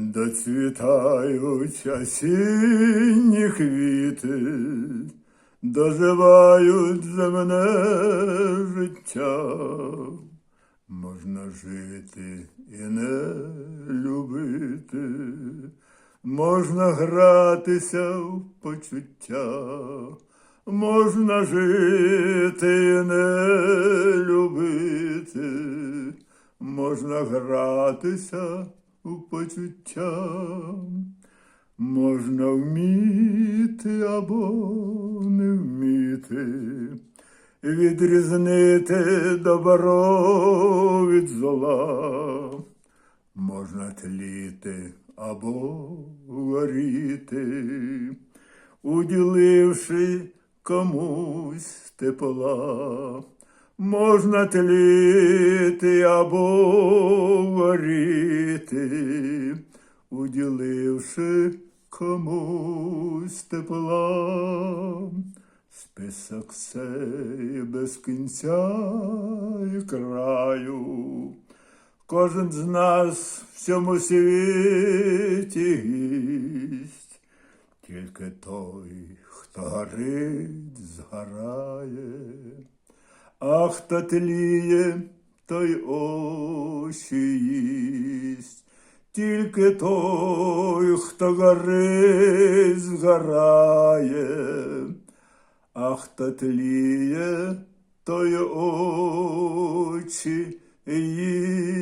Доцвітають осінні квіти, доживають земне життя. Можна жити і не любити, можна гратися в почуття, можна жити і не любити, можна гратися в почуття, можна вміти або не вміти відрізнити добро від зла, можна тліти або горіти, уділивши комусь тепла. Можна тліти або горіти, уділивши комусь тепла. Список сей без кінця і краю. Кожен з нас в цьому світі гість, тільки той, хто горить, згорає, а хто тліє, той очі їсть. Тільки той, хто горить, згорає, а хто тліє, той очі їсть.